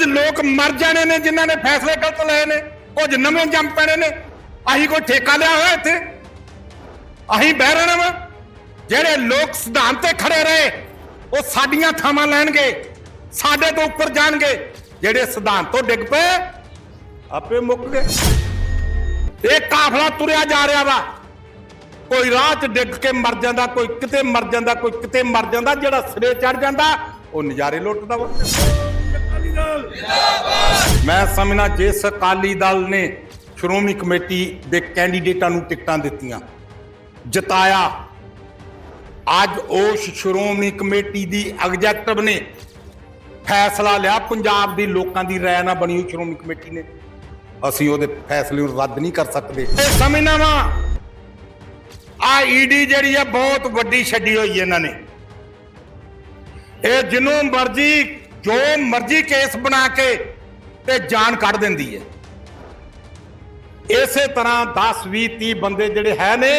ਕੁਝ ਲੋਕ ਮਰ ਜਾਣੇ ਨੇ, ਜਿਨ੍ਹਾਂ ਨੇ ਫੈਸਲੇ ਗਲਤ ਲਏ ਨੇ, ਕੁਝ ਨਵੇਂ ਜੰਮ ਪੈਣੇ ਨੇ। ਆਹੀ ਕੋਈ ਠੇਕਾ ਲਿਆ ਹੋਇਆ ਇੱਥੇ? ਆਹੀ ਬਹਿ ਰਹਿਣਾ ਵਾ। ਜਿਹੜੇ ਲੋਕ ਸਿਧਾਂਤ ਤੇ ਖੜੇ ਰਹੇ, ਉਹ ਸਾਡੀਆਂ ਥਾਵਾਂ ਲੈਣਗੇ, ਸਾਡੇ ਤੋਂ ਉੱਪਰ ਜਾਣਗੇ। ਜਿਹੜੇ ਸਿਧਾਂਤ ਤੋਂ ਡਿੱਗ ਪਏ, ਆਪੇ ਮੁੱਕ ਗਏ। ਇਹ ਕਾਫਲਾ ਤੁਰਿਆ ਜਾ ਰਿਹਾ ਵਾ। ਕੋਈ ਰਾਹ 'ਚ ਡਿੱਗ ਕੇ ਮਰ ਜਾਂਦਾ, ਕੋਈ ਕਿਤੇ ਮਰ ਜਾਂਦਾ, ਕੋਈ ਕਿਤੇ ਮਰ ਜਾਂਦਾ, ਜਿਹੜਾ ਸਿਰੇ ਚੜ ਜਾਂਦਾ, ਉਹ ਨਜ਼ਾਰੇ ਲੁੱਟਦਾ ਵਾ। ਮੈਂ ਸਮਝਣਾ ਜਿਸ ਅਕਾਲੀ ਦਲ ਨੇ ਸ਼੍ਰੋਮਣੀ ਕਮੇਟੀ ਦੇ ਕੈਂਡੀਡੇਟਾਂ ਨੂੰ ਟਿਕਟਾਂ ਦਿੱਤੀਆਂ, ਜਿਤਾਇਆ। ਅੱਜ ਉਸ ਸ਼੍ਰੋਮਣੀ ਕਮੇਟੀ ਦੀ ਐਗਜ਼ੈਕਟਿਵ ਨੇ ਫੈਸਲਾ ਲਿਆ। ਪੰਜਾਬ ਦੇ ਲੋਕਾਂ ਦੀ ਰਾਏ ਨਾਲ ਬਣੀ ਹੋਈ ਸ਼੍ਰੋਮਣੀ ਕਮੇਟੀ ਨੇ। ਅਸੀਂ ਉਹਦੇ ਫੈਸਲੇ ਨੂੰ ਰੱਦ ਨਹੀਂ ਕਰ ਸਕਦੇ। ਇਹ ਸਮਝਣਾ ਵਾ ਆ ਈਡੀ ਜਿਹੜੀ ਆ, ਬਹੁਤ ਵੱਡੀ ਛੱਡੀ ਹੋਈ ਇਹਨਾਂ ਨੇ। ਇਹ ਜਿਹਨੂੰ ਮਰਜ਼ੀ ਜੋ ਮਰਜ਼ੀ ਕੇਸ ਬਣਾ ਕੇ ਤੇ ਜਾਨ ਕੱਢ ਦਿੰਦੀ ਹੈ। ਇਸੇ ਤਰ੍ਹਾਂ 10 20 30 ਬੰਦੇ ਜਿਹੜੇ ਹੈ ਨੇ,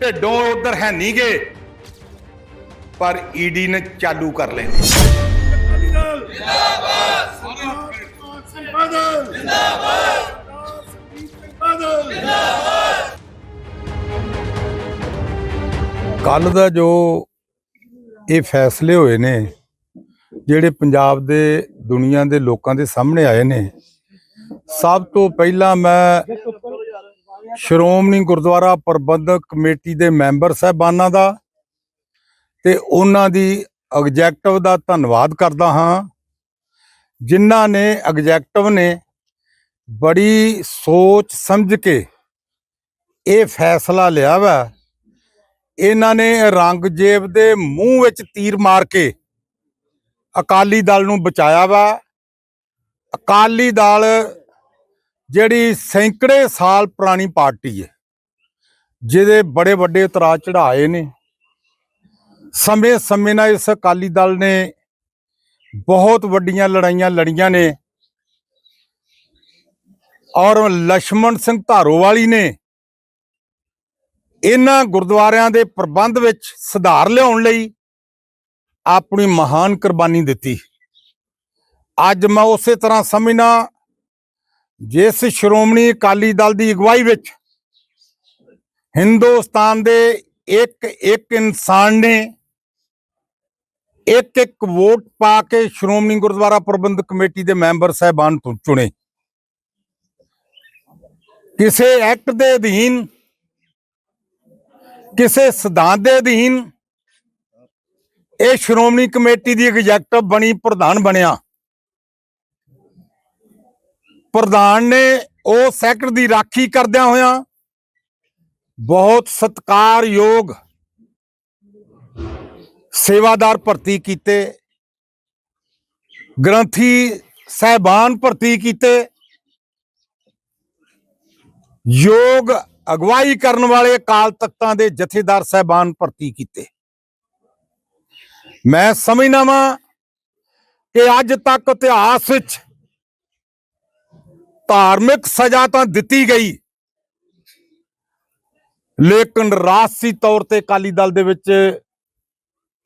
ਢਿੱਡੋਂ ਉਧਰ ਹੈ ਨਹੀਂਗੇ ਪਰ ਈਡੀ ਨੇ ਚਾਲੂ ਕਰ ਲਏ ਕੱਲ ਦਾ ਜੋ ਇਹ ਫੈਸਲੇ ਹੋਏ ਨੇ ਜਿਹੜੇ ਪੰਜਾਬ ਦੇ ਦੁਨੀਆ ਦੇ ਲੋਕਾਂ ਦੇ ਸਾਹਮਣੇ ਆਏ ਨੇ, ਸਭ ਤੋਂ ਪਹਿਲਾਂ ਮੈਂ ਸ਼੍ਰੋਮਣੀ ਗੁਰਦੁਆਰਾ ਪ੍ਰਬੰਧਕ ਕਮੇਟੀ ਦੇ ਮੈਂਬਰ ਸਾਹਿਬਾਨਾਂ ਦਾ ਤੇ ਉਹਨਾਂ ਦੀ ਐਗਜ਼ੈਕਟਿਵ ਦਾ ਧੰਨਵਾਦ ਕਰਦਾ ਹਾਂ। ਜਿਨ੍ਹਾਂ ਨੇ ਐਗਜ਼ੈਕਟਿਵ ਨੇ ਬੜੀ ਸੋਚ ਸਮਝ ਕੇ ਇਹ ਫੈਸਲਾ ਲਿਆ ਵਾ, ਇਹਨਾਂ ਨੇ ਰੰਗਜੇਬ ਦੇ ਮੂੰਹ ਵਿੱਚ ਤੀਰ ਮਾਰ ਕੇ ਅਕਾਲੀ ਦਲ ਨੂੰ ਬਚਾਇਆ ਵਾ। ਅਕਾਲੀ ਦਲ ਜਿਹੜੀ ਸੈਂਕੜੇ ਸਾਲ ਪੁਰਾਣੀ ਪਾਰਟੀ ਹੈ ਜਿਹਦੇ ਬੜੇ ਵੱਡੇ ਉਤਰਾ ਚੜਾਏ ਨੇ। ਸਮੇਂ ਸਮੇਂ ਨਾਲ ਇਸ ਅਕਾਲੀ ਦਲ ਨੇ ਬਹੁਤ ਵੱਡੀਆਂ ਲੜਾਈਆਂ ਲੜੀਆਂ ਨੇ। ਔਰ ਲక్ష్మణ ਸਿੰਘ ਧਾਰੋਵਾਲੀ ਨੇ ਇਹਨਾਂ ਗੁਰਦੁਆਰਿਆਂ ਦੇ ਪ੍ਰਬੰਧ ਵਿੱਚ ਸੁਧਾਰ ਲਿਆਉਣ ਲਈ ਆਪਣੀ ਮਹਾਨ ਕੁਰਬਾਨੀ ਦਿੱਤੀ। ਅੱਜ ਮੈਂ ਉਸੇ ਤਰ੍ਹਾਂ ਸਮਝਣਾ ਜਿਸ ਸ਼੍ਰੋਮਣੀ ਅਕਾਲੀ ਦਲ ਦੀ ਅਗਵਾਈ ਵਿੱਚ ਹਿੰਦੁਸਤਾਨ ਦੇ ਇੱਕ ਇੱਕ ਇਨਸਾਨ ਨੇ ਇੱਕ ਇੱਕ ਵੋਟ ਪਾ ਕੇ ਸ਼੍ਰੋਮਣੀ ਗੁਰਦੁਆਰਾ ਪ੍ਰਬੰਧਕ ਕਮੇਟੀ ਦੇ ਮੈਂਬਰ ਸਹਿਬਾਨ ਤੋਂ ਚੁਣੇ। ਕਿਸੇ ਐਕਟ ਦੇ ਅਧੀਨ, ਕਿਸੇ ਸਿਧਾਂਤ ਦੇ ਅਧੀਨ ਇਹ ਸ਼੍ਰੋਮਣੀ ਕਮੇਟੀ ਦੀ ਐਗਜ਼ੈਕਟਿਵ ਬਣੀ ਪ੍ਰਧਾਨ ਬਣਿਆ। ਪ੍ਰਧਾਨ ਨੇ ਉਹ ਸੈਕਟਰ ਦੀ ਰਾਖੀ ਕਰਦਿਆਂ ਹੋਇਆਂ ਬਹੁਤ ਸਤਿਕਾਰਯੋਗ ਸੇਵਾਦਾਰ ਭਰਤੀ ਕੀਤੇ। ਗ੍ਰੰਥੀ ਸਹਿਬਾਨ ਭਰਤੀ ਕੀਤੇ। ਯੋਗ ਅਗਵਾਈ ਕਰਨ ਵਾਲੇ ਅਕਾਲ ਤਖਤਾਂ ਦੇ ਜਥੇਦਾਰ ਸਹਿਬਾਨ ਭਰਤੀ ਕੀਤੇ। ਮੈਂ ਸਮਝਦਾ ਵਾਂ ਕਿ ਅੱਜ ਤੱਕ ਇਤਿਹਾਸ ਵਿੱਚ ਧਾਰਮਿਕ ਸਜ਼ਾ ਤਾਂ ਦਿੱਤੀ ਗਈ। ਲੇਕਿਨ ਰਾਜਸੀ ਤੌਰ ਤੇ ਅਕਾਲੀ ਦਲ ਦੇ ਵਿੱਚ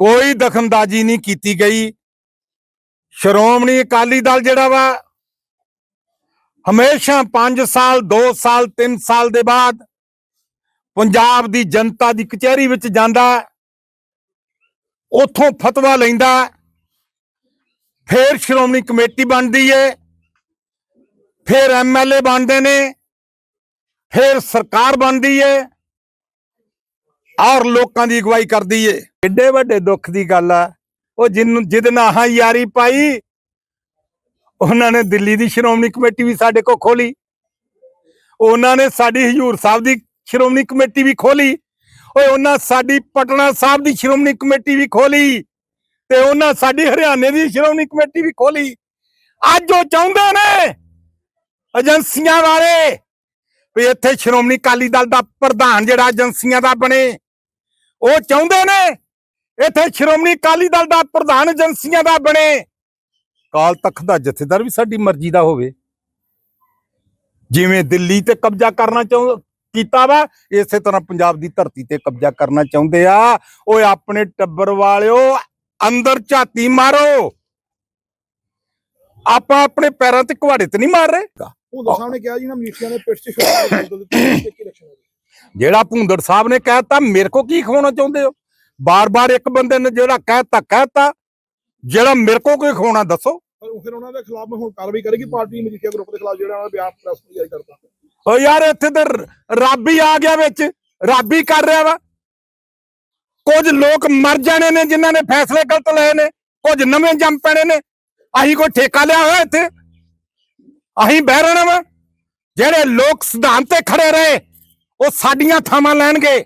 ਕੋਈ ਦਖਲਅੰਦਾਜ਼ੀ ਨਹੀਂ ਕੀਤੀ ਗਈ। ਸ਼੍ਰੋਮਣੀ ਅਕਾਲੀ ਦਲ ਜਿਹੜਾ ਵਾ, ਹਮੇਸ਼ਾ 5 ਸਾਲ 2 ਸਾਲ 3 ਸਾਲ ਦੇ ਬਾਅਦ ਪੰਜਾਬ ਦੀ ਜਨਤਾ ਦੀ ਕਚਹਿਰੀ ਵਿੱਚ ਜਾਂਦਾ। ਉਥੋਂ ਫਤਵਾ ਲੈਂਦਾ ਫੇਰ ਸ਼੍ਰੋਮਣੀ ਕਮੇਟੀ ਬਣਦੀ ਏ। ਫੇਰ ਐਮਐਲਏ ਬਣਦੇ ਨੇ। ਫੇਰ ਸਰਕਾਰ ਬਣਦੀ ਏ। ਔਰ ਲੋਕਾਂ ਦੀ ਅਗਵਾਈ ਕਰਦੀ ਏ। ਕਿੱਡੇ ਵੱਡੇ ਦੁੱਖ ਦੀ ਗੱਲ ਆ। ਉਹ ਜਿੰਨ ਜਿਹਦੇ ਨਾਲ ਹਾਂ ਯਾਰੀ ਪਾਈ, ਉਹਨਾਂ ਨੇ ਦਿੱਲੀ ਦੀ ਸ਼੍ਰੋਮਣੀ ਕਮੇਟੀ ਵੀ ਸਾਡੇ ਕੋਲ ਖੋਲੀ। ਉਹਨਾਂ ਨੇ ਸਾਡੀ ਹਜੂਰ ਸਾਹਿਬ ਦੀ ਸ਼੍ਰੋਮਣੀ ਕਮੇਟੀ ਵੀ ਖੋਲੀ। ਓਏ ਉਹਨਾਂ ਸਾਡੀ ਪਟਨਾ ਸਾਹਿਬ ਦੀ ਸ਼੍ਰੋਮਣੀ ਕਮੇਟੀ ਵੀ ਖੋਲੀ ਤੇ ਉਹਨਾਂ ਸਾਡੀ ਹਰਿਆਣੇ ਦੀ ਸ਼੍ਰੋਮਣੀ ਕਮੇਟੀ ਵੀ ਖੋਲੀ। ਅੱਜ ਉਹ ਚਾਹੁੰਦੇ ਨੇ ਏਜੰਸੀਆਂ ਵਾਲੇ ਵੀ ਇੱਥੇ ਸ਼੍ਰੋਮਣੀ ਅਕਾਲੀ ਦਲ ਦਾ ਪ੍ਰਧਾਨ ਜਿਹੜਾ ਏਜੰਸੀਆਂ ਦਾ ਬਣੇ, ਉਹ ਚਾਹੁੰਦੇ ਨੇ ਇੱਥੇ ਸ਼੍ਰੋਮਣੀ ਅਕਾਲੀ ਦਲ ਦਾ ਪ੍ਰਧਾਨ ਏਜੰਸੀਆਂ ਦਾ ਬਣੇ। ਕਾਲ ਤਖਤ ਦਾ ਜਥੇਦਾਰ ਵੀ ਸਾਡੀ ਮਰਜ਼ੀ ਦਾ ਹੋਵੇ। ਜਿਵੇਂ ਦਿੱਲੀ ਤੇ ਕਬਜ਼ਾ ਕਰਨਾ ਚਾਹੁੰ ਕੀਤਾ ਵਾ। ਇਸੇ ਤਰ੍ਹਾਂ ਪੰਜਾਬ ਦੀ ਧਰਤੀ ਤੇ ਕਬਜ਼ਾ ਕਰਨਾ ਚਾਹੁੰਦੇ ਆ। ਓਏ ਆਪਣੇ ਟੱਬਰ ਵਾਲਿਓ ਅੰਦਰ ਝਾਤੀ ਮਾਰੋ। ਆਪਾਂ ਆਪਣੇ ਪੈਰਾਂ ਤੇ ਕੁਹਾੜੇ ਤੇ ਨਹੀਂ ਮਾਰ ਰਹੇ। ਭੁੰਦਰ ਸਾਹਿਬ ਨੇ ਕਿਹਾ ਜੀ ਨਾ ਮਜੀਠੀਆ ਨੇ ਪਿੱਠ 'ਚ ਸ਼ੋਰ ਜਿਹੜਾ ਭੁੰਦੜ ਸਾਹਿਬ ਨੇ ਕਹਿਤਾ ਮੇਰੇ ਕੋ ਕੀ ਖਵਾਉਣਾ ਚਾਹੁੰਦੇ ਹੋ? ਬਾਰ-ਬਾਰ ਇੱਕ ਬੰਦੇ ਨੇ ਜਿਹੜਾ ਕਹਿਤਾ ਕਹਿਤਾ। ਜਿਹੜਾ ਮੇਰੇ ਕੋ ਕੀ ਖਵਾਉਣਾ ਦੱਸੋ। ਫਿਰ ਉਹਨਾਂ ਦੇ ਖਿਲਾਫ ਹੁਣ ਕਾਰਵਾਈ ਕਰੇਗੀ ਪਾਰਟੀ ਮਜੀਠੀਆ ਗਰੁੱਪ ਦੇ ਖਿਲਾਫ ਜਿਹੜਾ ਉਹਨਾਂ ਨੇ ਬਿਆਨ ਪ੍ਰੈਸ ਜਾਰੀ ਕਰਤਾ। ਓ ਯਾਰ ਇੱਥੇ ਤੇ ਰੱਬ ਹੀ ਆ ਗਿਆ ਵਿੱਚ। ਰੱਬ ਹੀ ਕਰ ਰਿਹਾ ਵਾ। ਕੁਝ ਲੋਕ ਮਰ ਜਾਣੇ ਨੇ ਜਿਨ੍ਹਾਂ ਨੇ ਫੈਸਲੇ ਗਲਤ ਲਏ ਨੇ। ਕੁਝ ਨਵੇਂ ਜੰਮ ਪੈਣੇ ਨੇ। ਅਸੀਂ ਕੋਈ ਠੇਕਾ ਲਿਆ ਹੋਇਆ ਇੱਥੇ? ਅਸੀਂ ਬਹਿ ਰਹਿਣਾ ਵਾ। ਜਿਹੜੇ ਲੋਕ ਸਿਧਾਂਤ ਤੇ ਖੜੇ ਰਹੇ, ਉਹ ਸਾਡੀਆਂ ਥਾਵਾਂ ਲੈਣਗੇ।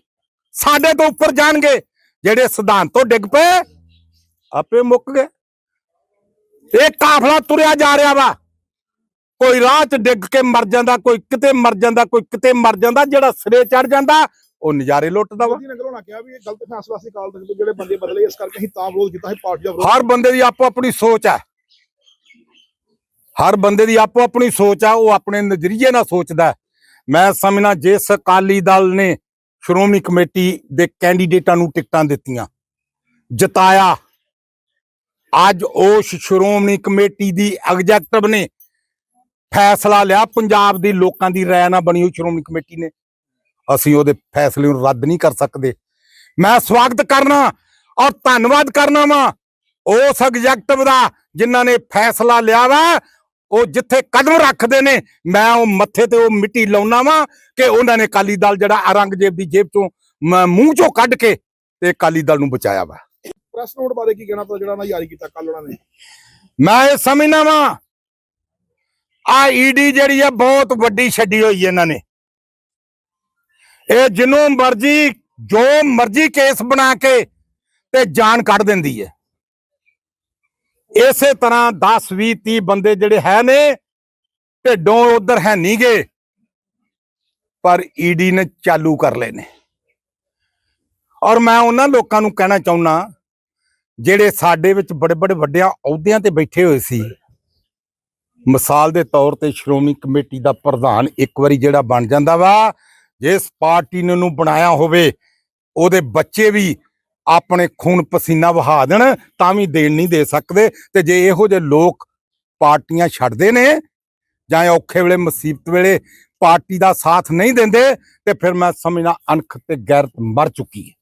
ਸਾਡੇ ਤੋਂ ਉੱਪਰ ਜਾਣਗੇ। ਜਿਹੜੇ ਸਿਧਾਂਤ ਤੋਂ ਡਿੱਗ ਪਏ, ਆਪੇ ਮੁੱਕ ਗਏ। ਇਹ ਕਾਫਲਾ ਤੁਰਿਆ ਜਾ ਰਿਹਾ ਵਾ। ਕੋਈ ਰਾਹ 'ਚ ਡਿੱਗ ਕੇ ਮਰ ਜਾਂਦਾ ਕੋਈ ਕਿਤੇ ਮਰ ਜਾਂਦਾ ਕੋਈ ਕਿਤੇ ਮਰ ਜਾਂਦਾ ਜਿਹੜਾ ਸਿਰੇ ਚੜ ਜਾਂਦਾ ਉਹ ਨਜ਼ਾਰੇ ਲੁੱਟਦਾ ਵਾ ਮੋਦੀ ਨੇ ਘਰੋਂ ਕਿਹਾ ਵੀ ਇਹ ਗਲਤ ਫੈਸਲਾ ਸੀ ਕਾਲ ਤੱਕ ਜਿਹੜੇ ਬੰਦੇ ਬਦਲੇ ਇਸ ਕਰਕੇ ਅਸੀਂ ਤਾਂ ਵਿਰੋਧ ਕੀਤਾ ਸੀ ਪਾਰਟੀ ਦਾ ਵਿਰੋਧ ਹਰ ਬੰਦੇ ਦੀ ਆਪੋ ਆਪਣੀ ਸੋਚ ਹੈ ਹਰ ਬੰਦੇ ਦੀ ਆਪੋ ਆਪਣੀ ਸੋਚ ਆ ਉਹ ਆਪਣੇ ਨਜ਼ਰੀਏ ਨਾਲ ਸੋਚਦਾ। ਮੈਂ ਸਮਝਣਾ ਜਿਸ ਅਕਾਲੀ ਦਲ ਨੇ ਸ਼੍ਰੋਮਣੀ ਕਮੇਟੀ ਦੇ ਕੈਂਡੀਡੇਟਾਂ ਨੂੰ ਟਿਕਟਾਂ ਦਿੱਤੀਆਂ ਜਿਤਾਇਆ ਅੱਜ ਉਸ ਸ਼੍ਰੋਮਣੀ ਕਮੇਟੀ ਦੀ ਐਗਜ਼ੈਕਟਿਵ ਨੇ ਫੈਸਲਾ ਲਿਆ ਪੰਜਾਬ ਦੇ ਲੋਕਾਂ ਦੀ ਰਾਏ ਨਾਲ ਬਣੀ ਹੋਈ ਸ਼੍ਰੋਮਣੀ ਕਮੇਟੀ ਨੇ। ਅਸੀਂ ਉਹਦੇ ਫੈਸਲੇ ਨੂੰ ਰੱਦ ਨਹੀਂ ਕਰ ਸਕਦੇ। ਮੈਂ ਸਵਾਗਤ ਕਰਨਾ ਔਰ ਧੰਨਵਾਦ ਕਰਨਾ ਵਾ ਉਸ ਐਗਜ਼ੈਕਟਿਵ ਦਾ ਜਿਨ੍ਹਾਂ ਨੇ ਫੈਸਲਾ ਲਿਆ ਵਾ। ਉਹ ਜਿੱਥੇ ਕਦਮ ਰੱਖਦੇ ਨੇ ਮੈਂ ਉਹ ਮੱਥੇ ਤੇ ਉਹ ਮਿੱਟੀ ਲਾਉਣਾ ਵਾ ਕਿ ਉਹਨਾਂ ਨੇ ਅਕਾਲੀ ਦਲ ਜਿਹੜਾ ਔਰੰਗਜ਼ੇਬ ਦੀ ਜੇਬ ਚੋਂ ਮੂੰਹ ਚੋਂ ਕੱਢ ਕੇ ਤੇ ਅਕਾਲੀ ਦਲ ਨੂੰ ਬਚਾਇਆ ਵਾ। ਪ੍ਰੈਸ ਨੋਟ ਬਾਰੇ ਕੀ ਕਹਿਣਾ ਤਾਂ ਜਿਹੜਾ ਉਹਨਾਂ ਜਾਰੀ ਕੀਤਾ ਕੱਲ ਉਹਨਾਂ ਨੇ? ਮੈਂ ਇਹ ਸਮਝਣਾ ਵਾ ਆ ਈਡੀ ਜਿਹੜੀ ਆ ਬਹੁਤ ਵੱਡੀ ਛੱਡੀ ਹੋਈ ਇਹਨਾਂ ਨੇ। ਇਹ ਜਿਹਨੂੰ ਮਰਜ਼ੀ, ਜੋ ਮਰਜ਼ੀ ਕੇਸ ਬਣਾ ਕੇ ਤੇ ਜਾਨ ਕੱਢ ਦਿੰਦੀ ਹੈ। ਇਸੇ ਤਰ੍ਹਾਂ 10 20 30 ਬੰਦੇ ਜਿਹੜੇ ਹੈ ਨੇ, ਢਿੱਡੋਂ ਉਧਰ ਹੈ ਨਹੀਂ ਗਏ ਪਰ ਈਡੀ ਨੇ ਚਾਲੂ ਕਰ ਲਏ ਨੇ। ਔਰ ਮੈਂ ਉਹਨਾਂ ਲੋਕਾਂ ਨੂੰ ਕਹਿਣਾ ਚਾਹੁੰਨਾ, ਜਿਹੜੇ ਸਾਡੇ ਵਿੱਚ ਬੜੇ ਬੜੇ ਵੱਡਿਆਂ ਅਹੁਦਿਆਂ ਤੇ ਬੈਠੇ ਹੋਏ ਸੀ ਮਿਸਾਲ ਦੇ ਤੌਰ ਤੇ ਸ਼੍ਰੋਮਣੀ ਕਮੇਟੀ ਦਾ ਪ੍ਰਧਾਨ ਇੱਕ ਵਾਰੀ ਜਿਹੜਾ ਬਣ ਜਾਂਦਾ ਵਾ, ਜਿਸ ਪਾਰਟੀ ਨੇ ਉਹਨੂੰ ਬਣਾਇਆ ਹੋਵੇ, ਉਹਦੇ ਬੱਚੇ ਵੀ ਆਪਣੇ ਖੂਨ ਪਸੀਨਾ ਵਹਾ ਦੇਣ, ਤਾਂ ਵੀ ਦੇਣ ਨਹੀਂ ਦੇ ਸਕਦੇ। ਤੇ ਜੇ ਇਹੋ ਜਿਹੇ ਲੋਕ ਪਾਰਟੀਆਂ ਛੱਡਦੇ ਨੇ, ਜਾਂ ਔਖੇ ਵੇਲੇ, ਮੁਸੀਬਤ ਵੇਲੇ ਪਾਰਟੀ ਦਾ ਸਾਥ ਨਹੀਂ ਦਿੰਦੇ, ਤੇ ਫਿਰ ਮੈਂ ਸਮਝਣਾ ਅਣਖ ਤੇ ਗੈਰਤ ਮਰ ਚੁੱਕੀ ਹੈ।